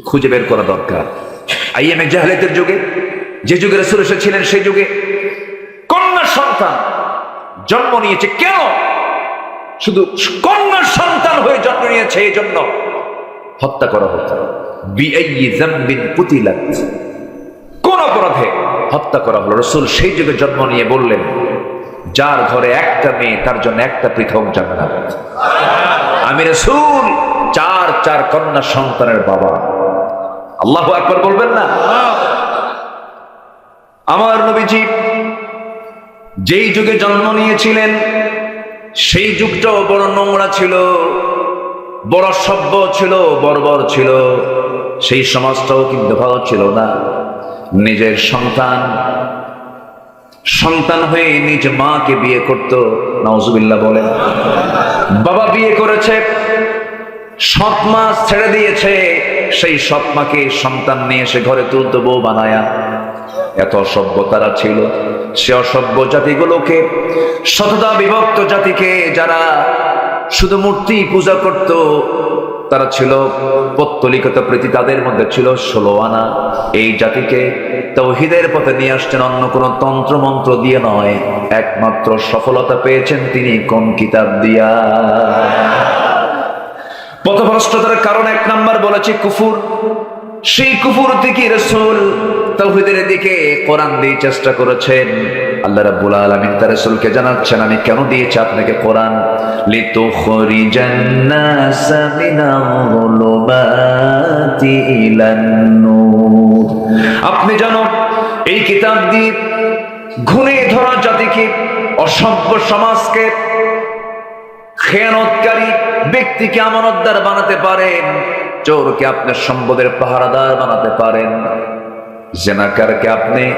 খুঁজে বের করা দরকার। আইএমএ জাহালিয়াতের যুগে, যে যুগে রসুল এসেছিলেন সেই যুগে কন্যা সন্তান জন্ম নিয়েছে। কেন? শুধু কন্যা সন্তান হয়ে জন্ম নিয়েছে, এই জন্য হত্যা করা হতো। কোন অপরাধে হত্যা করা হলো। রসুল সেই যুগে জন্ম নিয়ে বললেন, যার ঘরে একটা মেয়ে, তার জন্য একটা পৃথক জান্নাত। আমি রসুল, চার চার কন্যা সন্তানের বাবা। আল্লাহ একবার বলবেন না? আমার নবীজি যেই যুগে জন্ম নিয়েছিলেন, সেই যুগটাও বড় নোংরা ছিল, বড় সভ্য ছিল, বর্বর ছিল। সেই সমাজটাও কিন্তু ভালো ছিল না। নিজের সন্তান সন্তান হয়ে নিজ মাকে বিয়ে করত নওজুবিল্লাহ বলেন। বাবা বিয়ে করেছে সৎ মা ছেড়ে দিয়েছে, সেই সৎ মাকে সন্তান নিয়ে এসে ঘরে তুলতো বউ বানায়া। এত অসভ্য তারা ছিল। সে অসভ্য জাতিগুলোকে শততা বিভক্ত জাতিকে যারা শুধু মূর্তি পূজা করত, তারা ছিল পত্তলিকতা প্রীতি তাদের মধ্যে ছিল ষোলো আনা। এই জাতিকে তৌহিদের পথে নিয়ে আসছেন অন্য কোনো তন্ত্র মন্ত্র দিয়ে নয়। একমাত্র সফলতা পেয়েছেন তিনি কোন কিতাব দিয়া। পথভ্রষ্টতার কারণ এক নাম্বার বলেছে কুফুর। সেই কুফুর থেকে রসুল তৌহিদের দিকে কোরআন দিয়ে চেষ্টা করেছেন। আল্লাহ রাব্বুল আলামিন তার রাসূলকে জানাচ্ছেন, আমি কেন দিয়েছি আপনাকে কোরআন? লিতুখরিজান নাস মিনাল যুলুমাতি ইলান নূর। আপনি জানো, এই কিতাব দিয়ে ঘুরে ধরা জাতিকে, অসভ্য সমাজকে, খেয়ানতকারী ব্যক্তিকে আমানতদার বানাতে পারেন? চোরকে আপনার সম্পদের পাহারাদার বানাতে পারেন? জেনাকারকে আপনি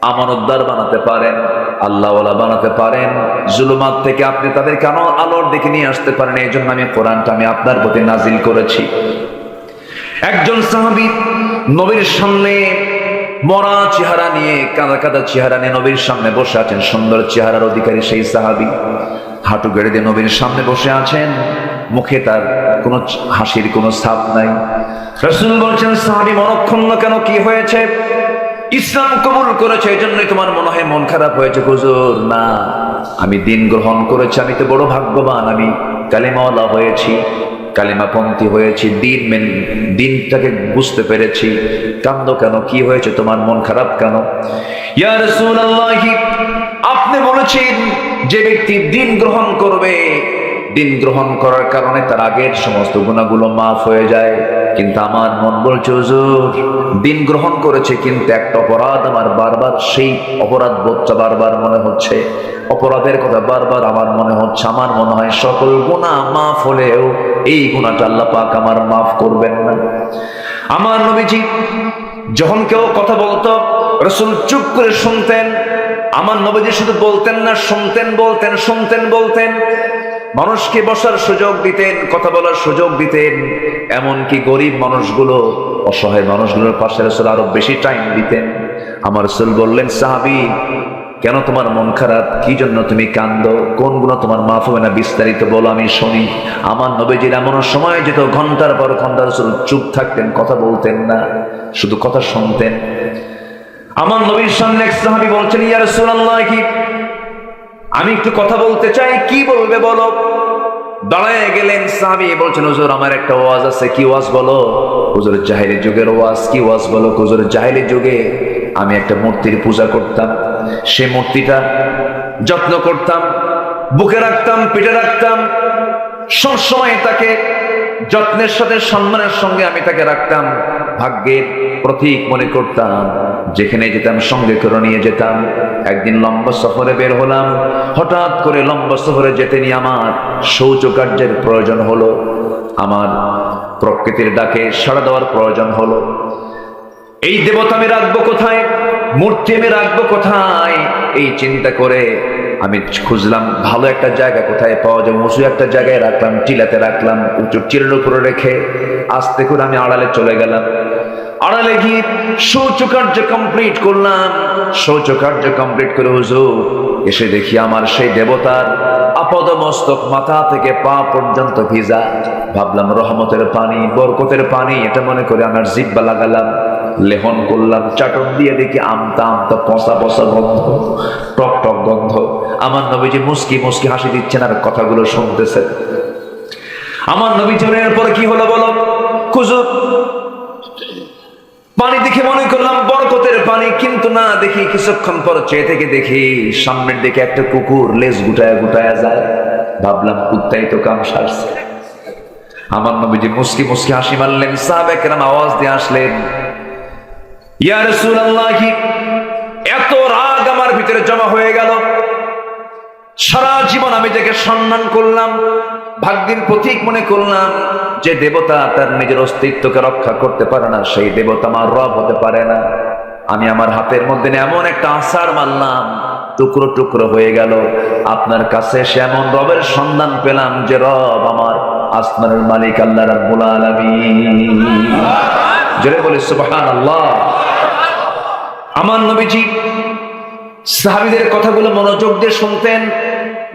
আমানতদার বানাতে পারেন? আল্লাহওয়ালা বানাতে পারেন? জুলুমাত থেকে আপনি তাদের কেন আলোর দিকে নিয়ে আসতে পারেন। এই জন্য আমি কোরআনটা আমি আপনার প্রতি নাজিল করেছি। একজন সাহাবি নবীর সামনে মরা চেহারা নিয়ে, কাদা কাদা চেহারা নিয়ে নবীর সামনে বসে আছেন। সুন্দর চেহারার অধিকারী সেই সাহাবি। হাঁটু গেড়ে দিয়ে নবীর সামনে বসে আছেন। মুখে তার কোনো হাসির কোনো ছাপ নাই। রসুল বলছেন, সাহাবি মনক্ষুণ্ণ কেন? কি হয়েছে? ইসলাম কবুল করেছে এই জন্যই তোমার মনে হয় মন খারাপ হয়েছে। হুজুর, না, আমি দিন গ্রহণ করেছি, আমি তো বড় ভাগ্যবান, আমি কালিমাওয়ালা হয়েছি, কালিমাপন্থী হয়েছি, দিন মেন, দিনটাকে বুঝতে পেরেছি। কান্দ কেন? কি হয়েছে? তোমার মন খারাপ কেন? ইয়া রাসূলুল্লাহি, আপনি বলেছেন যে ব্যক্তি দিন গ্রহণ করবে, দিন গ্রহণ করার কারণে তার আগের সমস্ত গুণাগুলো মাফ হয়ে যায়। কিন্তু আমার মন বলছে দিন গ্রহণ করেছে কিন্তু একটা অপরাধ আমার বারবার, সেই অপরাধ বোধটা বারবার মনে হচ্ছে। অপরাধের কথা বারবার আমার মনে হচ্ছে, আমার মনে হয় সকল গুণা মাফ হলেও এই গুণাটা আল্লাহ পাক আমার মাফ করবেন না। আমার নবীজি যখন কেউ কথা বলতো, রসুল চুপ করে শুনতেন আমার নবীজি শুধু বলতেন না, শুনতেন, বলতেন শুনতেন, বলতেন। মানুষকে বসার সুযোগ দিতেন, কথা বলার সুযোগ দিতেন। এমনকি গরিব মানুষগুলো, অসহায় মানুষগুলোর পাশে রসুল আরও বেশি টাইম দিতেন। আমার রসুল বললেন, সাহাবি, কেন তোমার মন খারাপ? কি জন্য তুমি কান্দ? কোন গুণ তোমার মাফ হবে না বিস্তারিত বলো, আমি শুনি। আমার নবীজির এমন সময় যেত, ঘণ্টার পর ঘণ্টার চুপ থাকতেন, কথা বলতেন না, শুধু কথা শুনতেন। আমার নবীর সামনে এক সাহাবি বলছেন, ইয়া রাসূলুল্লাহ কি আমি একটু কথা বলতে চাই, কি বলবে বলো? দাঁড়ায় গেলেন সাহাবি, বলছেন, হুজুর, আমার একটা ওয়াজ আছে, কি ওয়াজ বলো? হুজুর জাহিলি যুগের ওয়াজ, কি ওয়াজ বলো? হুজুর জাহিলি যুগে আমি একটা মূর্তির পূজা করতাম, সে মূর্তিটা যত্ন করতাম, বুকে রাখতাম পেটে রাখতাম, সবসময় তাকে যত্নের সাথে, সম্মানের সঙ্গে আমি তাকে রাখতাম ভাগ্যের প্রতীক মনে করতাম। যেখানে যেতাম, সঙ্গে করে নিয়ে যেতাম। একদিন লম্বা সফরে বের হলাম। হঠাৎ করে লম্বা সফরে যেতে নিয়ে আমার শৌচ কার্যের প্রয়োজন হলো। আমার প্রকৃতির ডাকে সাড়া দেওয়ার প্রয়োজন হলো। এই দেবতা আমি রাখব কোথায়? মূর্তি আমি রাখব কোথায়? এই চিন্তা করে আমি খুঁজলাম, ভালো একটা জায়গা কোথায় পাওয়া যায়? উঁচু একটা জায়গায় রাখলাম, টিলাতে রাখলাম, উঁচু টিলের উপরে রেখে আস্তে করে আমি আড়ালে চলে গেলাম। আড়ালে গিয়ে শৌচ কার্য কমপ্লিট করলাম। শৌচ কার্য কমপ্লিট করে হুজুর, এসে দেখি আমার সেই দেবতার আপদ মস্তক মাথা থেকে পা পর্যন্ত ভিজা। ভাবলাম রহমতের পানি, বরকতের পানি, এটা মনে করে আমার জিব্বা লাগালাম। লেহন করলাম, চাটন দিয়ে দেখি আমতা আমতা পচা পচা গন্ধ, টক টক গন্ধ। আমার নবীজি মুস্কি মুস্কি হাসি দিচ্ছেন আর কথাগুলো শুনতেছেন। আমার নবী জনের পরে কি হলো বলো? কুজুর পানি দেখে মনে করলাম বরকতের পানি, কিন্তু না দেখি কিছুক্ষণ পর চেয়ে থেকে দেখি সামনের দিকে একটা কুকুর লেজ গুটায় গুটায় যায়। ভাবলাম, কুত্তাই তো কাম সারছে। আমার নবীজি মুস্কি মুস্কি হাসি মারলেন, সাহাবেকেরাম আওয়াজ দিয়ে আসলেন ইয়া রাসূলুল্লাহ, এত রাগ আমার ভিতরে জমা হয়ে গেল। সারা জীবন আমি যাকে সম্মান করলাম, ভাগ্যের প্রতীক মনে করলাম, যে দেবতা তার নিজের অস্তিত্বকে রক্ষা করতে পারে না, সেই দেবতা আমার রব হতে পারে না। আমি আমার হাতের মধ্যে এমন একটা আষাঢ় মানলাম টুকরো টুকরো হয়ে গেল। আপনার কাছে সে এমন রবের সন্ধান পেলাম যে রব আমার আসমানের মালিক আল্লাহ রাব্বুল আলামিন। জোরে বলে, সুবহানাল্লাহ। আমার নবীজি সাহাবিদের কথাগুলো মনোযোগ দিয়ে শুনতেন।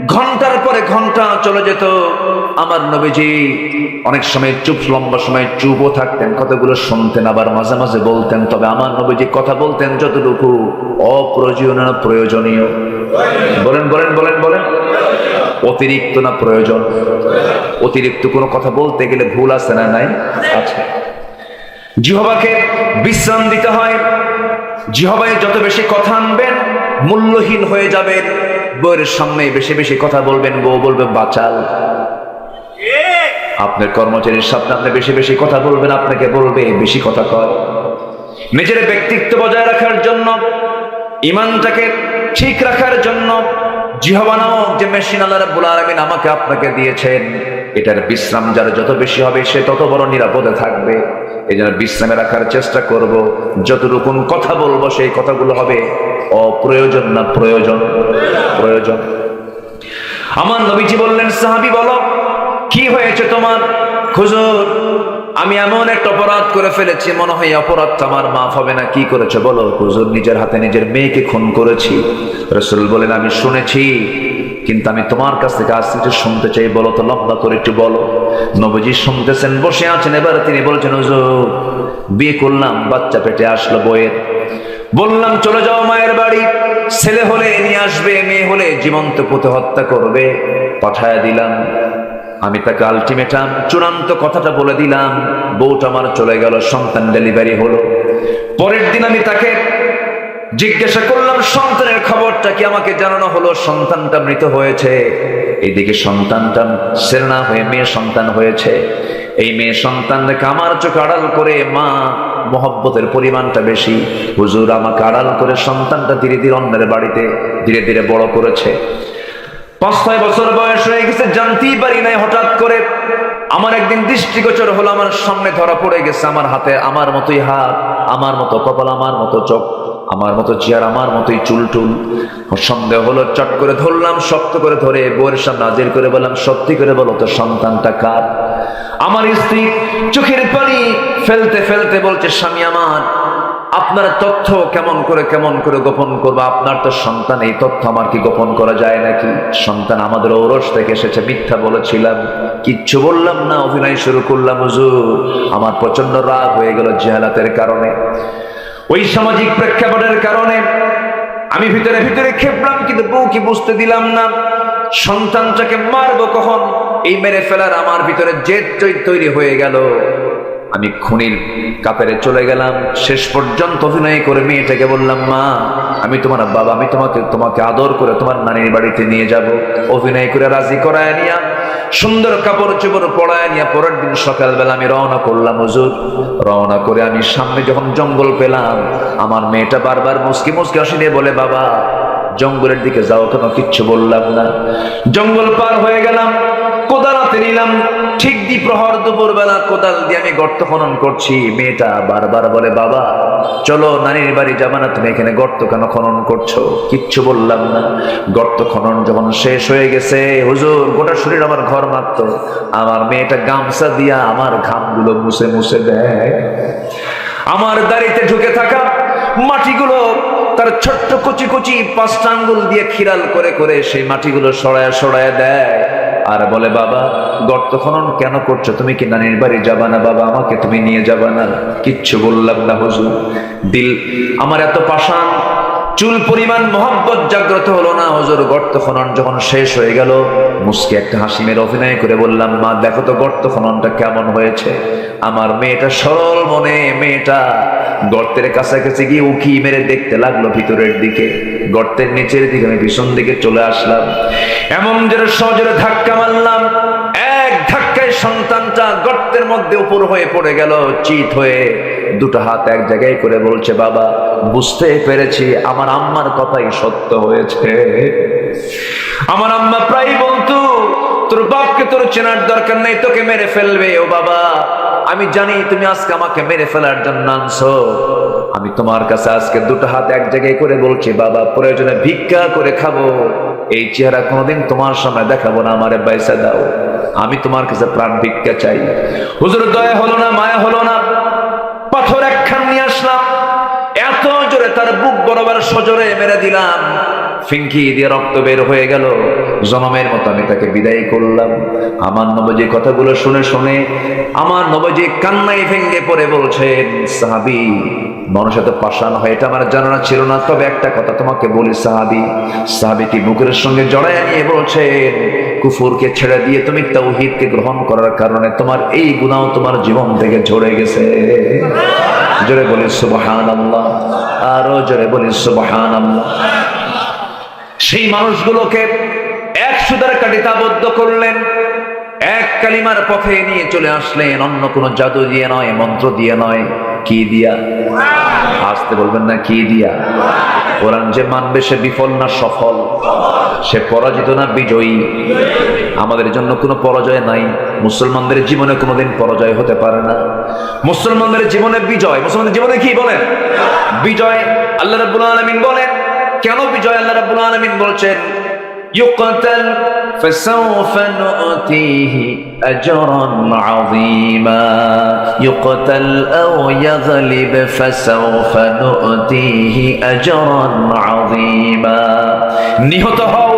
ঘণ্টার পরে ঘণ্টা চলে যেত। আমার নবীজি অনেক সময় চুপ, লম্বা সময় চুপও থাকতেন, কথাগুলো শুনতেন, আবার মাঝে মাঝে বলতেন, তবে আমার নবীজি কথা বলতেন যতটুকু অপ্রয়োজনীয় না প্রয়োজনীয়। বলেন বলেন বলেন বলেন। অতিরিক্ত না প্রয়োজন? অতিরিক্ত কোনো কথা বলতে গেলে ভুল আছে না নাই? আছে। জিহবাকে বিশ্রাম দিতে হয়। জিহবায় যত বেশি কথা আনবেন, মূল্যহীন হয়ে যাবেন বউয়ের সামনে বেশি বেশি কথা বলবেন, বউ বলবে, বাচাল। আপনার কর্মচারীর সামনে আপনি বেশি বেশি কথা বলবেন, আপনাকে বলবে, বেশি কথা কয়। নিজের ব্যক্তিত্ব বজায় রাখার জন্য, ইমানটাকে ঠিক রাখার জন্য, জিহবা নামক যে মেশিন আল্লাহ রাব্বুল আমাকে আপনাকে দিয়েছেন, এটার বিশ্রাম যার যত বেশি হবে, সে তত বড় নিরাপদে থাকবে। এই জন্য বিশ্রামে রাখার চেষ্টা করব। যতটুকুন কথা বলব, সেই কথাগুলো হবে অপ্রয়োজন না প্রয়োজন? প্রয়োজন। আমার নবীজি বললেন, সাহাবি, বলো, কি হয়েছে তোমার? খুজুর আমি এমন একটা অপরাধ করে ফেলেছি, মনে হয় এই অপরাধটা আমার মাফ হবে না, কি করেছে? বলো, হুজুর, নিজের হাতে নিজের মেয়েকে খুন করেছি। রসুল বলেন, আমি শুনেছি কিন্তু আমি তোমার কাছ থেকে আজ একটু শুনতে চাই, বলো তো, লম্বা করে একটু বলো। নবজি শুনতেছেন, বসে আছেন, এবার তিনি বলছেন বিয়ে করলাম, বাচ্চা পেটে আসলো বইয়ের। বললাম, চলে যাও মায়ের বাড়ি, ছেলে হলে নিয়ে আসবে, মেয়ে হলে জীবন্ত পুঁতে হত্যা করবে। পাঠায় দিলাম। আমি তাকে আলটিমেটাম, চূড়ান্ত কথাটা বলে দিলাম, বউটা আমার চলে গেল, সন্তান ডেলিভারি হলো। পরের দিন আমি তাকে জিজ্ঞাসা করলাম, সন্তানের খবরটা কি আমাকে জানানো হলো? সন্তানটা মৃত হয়েছে। এইদিকে সন্তানটা সেরনা হয়ে মেয়ে সন্তান হয়েছে। এই মেয়ে সন্তানকে আমার চোখ আড়াল করে মা, মহব্বতের পরিমাণটা বেশি। হুজুর আমাকে আড়াল করে সন্তানটা ধীরে ধীরে অন্যের বাড়িতে ধীরে ধীরে বড় করেছে। পাঁচ, ছয় বছর বয়স হয়ে গেছে, জানতেই পারি নাই হঠাৎ করে। আমার একদিন দৃষ্টিগোচর হলো, আমার সামনে ধরা পড়ে গেছে, আমার হাতে আমার মতোই হাত, আমার মতো কপাল, আমার মতো চোখ। আমার মতো চেয়ার আমার মতোই চুল টুল সন্দেহ হলো চট করে ধরলাম, শক্ত করে ধরে বউয়ের সামনে হাজির করে বললাম, সত্যি করে বলো তো সন্তানটা কার? আমার স্ত্রী চোখের পানি ফেলতে ফেলতে বলছে, স্বামী আমার, আপনার তথ্য কেমন করে কেমন করে গোপন করব? আপনার তো সন্তান, এই তথ্য আমার কি গোপন করা যায় নাকি? সন্তান আমাদের ঔরস থেকে এসেছে, মিথ্যা বলেছিলাম, কিচ্ছু বললাম না, অভিনয় শুরু করলাম, হুজুর। আমার প্রচণ্ড রাগ হয়ে গেল জেহালাতের কারণে। ওই সামাজিক প্রেক্ষাপটের কারণে আমি ভিতরে ভিতরে খেপলাম, কিন্তু বউকে বুঝতে দিলাম না। সন্তানটাকে মারবো কখন? এই মেরে ফেলার আমার ভিতরে জেদ তৈরি হয়ে গেল। আমি খুনির কাপেরে চলে গেলাম। শেষ পর্যন্ত অভিনয় করে মেয়েটাকে বললাম, মা, আমি তোমার বাবা, আমি তোমাকে তোমাকে আদর করে তোমার নানির বাড়িতে নিয়ে যাব। অভিনয় করে রাজি করায় নিয়া সুন্দর কাপড় চোপড় পড়ায় নিয়ে পরের দিন সকালবেলা আমি রওনা করলাম, হুজুর। রওনা করে আমি সামনে যখন জঙ্গল পেলাম, আমার মেয়েটা বারবার মুসকি মুসকি আসি বলে, বাবা, জঙ্গলের দিকে যাও কেন? কিচ্ছু বললাম না। জঙ্গল পার হয়ে গেলাম। হাতে নিলাম। ঠিক দ্বিপ্রহর দুপুর বেলা কোদাল দিয়ে আমি গর্ত খনন করছি। মেয়েটা বারবার বলে, বাবা, চলো নানির বাড়ি যাবা না, তুমি এখানে গর্ত কেন খনন করছ? কিচ্ছু বললাম না। গর্ত খনন যখন শেষ হয়ে গেছে, হুজুর, গোটা শরীর আমার ঘর মারতো আমার মেয়েটা গামছা দিয়া আমার ঘামগুলো মুছে মুছে দেয়। আমার দাড়িতে ঢুকে থাকা মাটিগুলো তার ছোট্ট কচি কচি পাঁচটা আঙ্গুল দিয়ে খিরাল করে করে সেই মাটিগুলো সরায় সরায় দেয়। আর বলে, বাবা, গর্ত খনন কেন করছ? তুমি কি নানির বাড়ি যাবা না? বাবা, আমাকে তুমি নিয়ে যাবা না? কিচ্ছু বললাম না, হুজুর। দিল, আমার এত পাষাণ চুল পরিমাণ মোহাব্বত জাগ্রত হলো না, হজুর গর্ত খনন যখন শেষ হয়ে গেল, মুসকে একটা হাসি মেরে অভিনয় করে বললাম, মা, দেখো তো গর্ত খননটা কেমন হয়েছে? আমার মেয়েটা সরল মনে, মেয়েটা গর্তের কাছাকাছি গিয়ে উকি মেরে দেখতে লাগল ভিতরের দিকে। গর্তের নিচের দিকে আমি ভীষণ দিকে চলে আসলাম। এমন জোরে সজোরে ধাক্কা মারলাম। এক ধাক্কায় সন্তানটা গর্তের মধ্যে উপর হয়ে পড়ে গেল, চিত হয়ে দুটো হাত এক জায়গায় করে বলছে, বাবা বুঝতে পেরেছি, আমার আম্মার কথাই সত্য হয়েছে। আমার আম্মা প্রায় বলতো, তোর বাপকে তোর চেনার দরকার নেই, তোকে মেরে ফেলবে, ও বাবা। আমি জানি তুমি আজকে আমাকে মেরে ফেলার জন্য আনছো। আমি তোমার কাছে আজকে দুটো হাত এক জায়গায় করে বলছি, বাবা, প্রয়োজনে ভিক্ষা করে খাব। এই চেহারা কোনোদিন তোমার সামনে দেখাবো না, আমারে বাইসা দাও। আমি তোমার কাছে প্রাণ ভিক্ষা চাই। হুজুর, দয়া হলো না, মায়া হলো না। তার বুক বরাবর সজোরে মেরে দিলাম। ফিঙ্কি দিয়ে রক্ত বের হয়ে গেল। জনমের মতো আমি তাকে বিদায় করলাম। আমার নবজি কথাগুলো শুনে শুনে আমার নবজি কান্নাই ভেঙ্গে পড়ে বলছেন, সাহাবি মানুষের তো পাশান হয়, এটা আমার জানা ছিল না। তবে একটা কথা তোমাকে বলি, সাহাবি সাহাবিটি বুকের সঙ্গে জড়ায় নিয়ে বলছেন, কুফুরকে ছেড়ে দিয়ে তুমি তাওহীদকে গ্রহণ করার কারণে তোমার এই গুনাহ তোমার জীবন থেকে ঝরে গেছে। জোরে বলি সুবহান আল্লাহ আরও জোরে বলি সুবহান সেই মানুষগুলোকে এক সুদার কাটিতাবদ্ধ করলেন এক কালিমার পথে নিয়ে চলে আসলেন অন্য কোনো জাদু দিয়ে নয় মন্ত্র দিয়ে নয় কি দিয়া? আসতে বলবেন না কি দিয়া? কোরআন যে মানবে সে বিফল না সফল? সে পরাজিত না বিজয়ী? আমাদের জন্য কোনো পরাজয় নাই। মুসলমানদের জীবনে কোনোদিন পরাজয় হতে পারে না। মুসলমানদের জীবনে বিজয়। মুসলমানদের জীবনে কি বলেন? বিজয়। আল্লাহ রাব্বুল আলামিন বলেন, কেন বিজয়? আল্লাহ রাব্বুল আলামিন বলছেন يقتل فسوف نؤتيه أجرا عظيما يقتل أو يغلب فسوف نؤتيه أجرا عظيما নিহত হও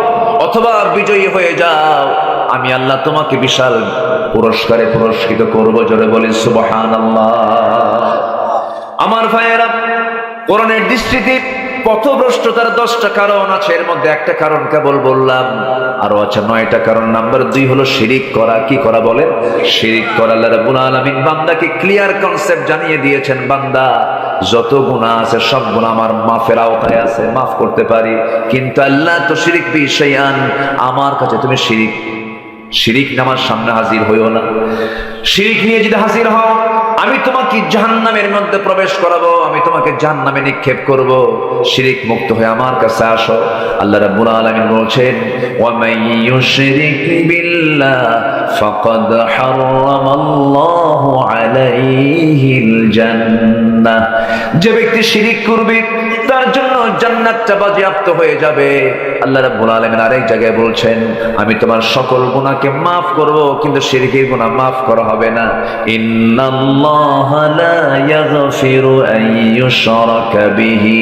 অথবা বিজয়ী হয়ে যাও আমি আল্লাহ তোমাকে বিশাল পুরস্কারে পুরস্কৃত করব জোরে বলি সুবহান আমার ভাইয়েরা কোরআনের দৃষ্টিতে পথভ্রষ্টতার দশটা কারণ আছে। এর মধ্যে একটা কারণ কেবল বললাম আরও আছে নয়টা কারণ। নাম্বার দুই হলো শিরিক করা। কি করা বলে শিরিক করা আল্লাহ বান্দাকে ক্লিয়ার কনসেপ্ট জানিয়ে দিয়েছেন, বান্দা, যত গুনাহ আছে, সব গুনাহ আমার মাফের আওতায় আছে, মাফ করতে পারি। কিন্তু আল্লাহ তো শিরিক বিশায়ান আমার কাছে তুমি শিরিক শিরিক নামার সামনে হাজির হইও না। শিরিক নিয়ে যদি হাজির হও, আমি তোমাকে জাহান্নামের মধ্যে প্রবেশ করাবো, আমি তোমাকে জাহান্নামে নিক্ষেপ করব। শিরিক মুক্ত হয়ে আমার কাছে আসো। আল্লাহ রাব্বুল আলামিন বলছেন ওয়া মান ইউশরিক বিল্লাহ ফাকাদ হারামাল্লাহু আলাইহিল জান্নাহ। যে ব্যক্তি শিরিক করবে জান্নাতটা বাজেয়াপ্ত হয়ে যাবে আল্লাহ রাব্বুল আলামিন আরেক জায়গায় বলছেন আমি তোমার সকল গুনাহকে মাফ করব কিন্তু শিরকের গুনাহ মাফ করা হবে না ইন্নাল্লাহা লা ইয়াগফিরু আন ইউশরাকা বিহি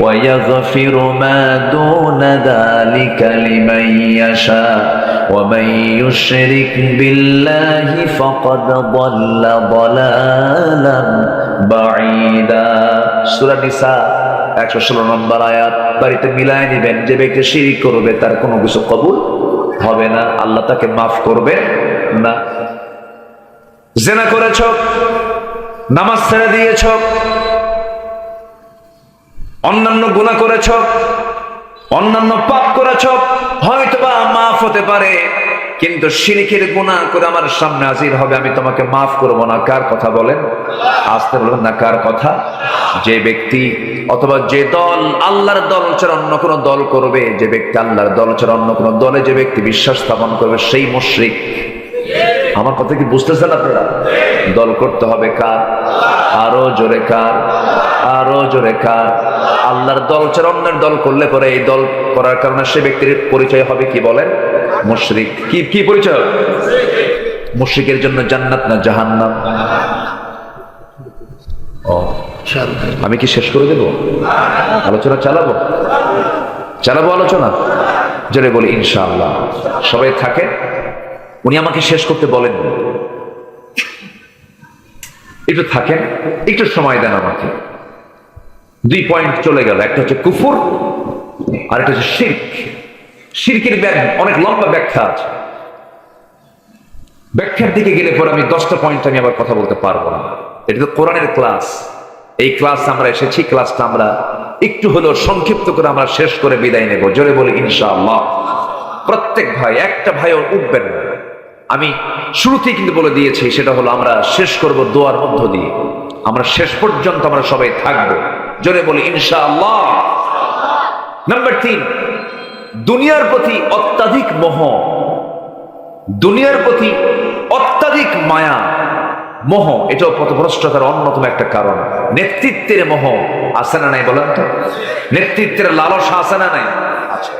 ওয়া ইয়াগফিরু মা দুনা যালিকা লিমান ইয়াশা ওয়া মান ইউশরিক বিল্লাহি ফাকাদ ضل ضلالا بعيدا সূরা নিসা একশো ষোলো নম্বর আয়াত, বাড়িতে মিলায় নিবেন, যে ব্যক্তি শিরিক করবে তার কোনো কিছু কবুল হবে না, আল্লাহ তাকে মাফ করবে না। জেনা করেছ, নামাজ ছেড়ে দিয়েছ, অন্যান্য গুণা করেছ, অন্যান্য পাপ করেছ, হয়তোবা মাফ হতে পারে। কিন্তু শিরিকের গুণা করে আমার সামনে হাজির হবে, আমি তোমাকে মাফ করব না। কার কথা বলেন? আসতে বলবেন না, কার কথা? যে ব্যক্তি অথবা যে দল আল্লাহর দল ছাড়া অন্য কোনো দল করবে, যে ব্যক্তি আল্লাহর দল ছাড়া অন্য কোনো দলে যে ব্যক্তি বিশ্বাস স্থাপন করবে, সেই মুশরিক। আমার কথা কি বুঝতেছেন আপনারা? দল করতে হবে কার? আরও জোরে কার? আরও জোরে কার? আল্লাহর দল ছাড়া অন্যের দল করলে পরে এই দল করার কারণে সে ব্যক্তির পরিচয় হবে কি বলেন? মুশরিক। কি কি পরিচয়? মুশরিকের জন্য জান্নাত না জাহান্নাম? ও। আমি কি শেষ করে দেব? আলোচনা চালাবো? চালাবো আলোচনা? জোরে বলি, ইনশাআল্লাহ। সবাই থাকেন? উনি আমাকে শেষ করতে বলেন। একটু থাকেন, একটু সময় দেন আমাকে। দুই পয়েন্ট চলে গেল, একটা হচ্ছে কুফুর, আর একটা হচ্ছে শির্ক। শিরকের অনেক লম্বা ব্যাখ্যা আছে। ব্যাখ্যার দিকে গেলে পরে আমি দশটা পয়েন্ট আমি আবার কথা বলতে পারব না। এটা তো কোরআনের ক্লাস এই ক্লাস আমরা এসেছি ক্লাসটা আমরা একটু হলেও সংক্ষিপ্ত করে আমরা শেষ করে বিদায় নেব। জোরে বলি, ইনশাআল্লাহ। প্রত্যেক ভাই, একটা ভাইও উঠবেন আমি শুরুতেই কিন্তু বলে দিয়েছি, সেটা হলো আমরা শেষ করব দোয়ার মধ্য দিয়ে। আমরা শেষ পর্যন্ত আমরা সবাই থাকব। জোরে বলি, ইনশাআল্লাহ। নাম্বার তিন দুনিয়ার প্রতি অত্যাধিক মোহ, দুনিয়ার প্রতি অত্যাধিক মায়া, মোহ, এটাও পথভ্রষ্টতার অন্যতম একটা কারণ। নেতৃত্বের মোহ আছে না নাই বলেন তো? নেতৃত্বের লালসা আছে না নাই? আছে।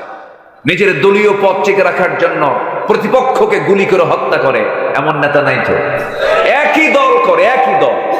নিজের দলীয় পদ টিকে রাখার জন্য প্রতিপক্ষকে গুলি করে হত্যা করে, এমন নেতা নাই তো? একই দল করে, একই দল।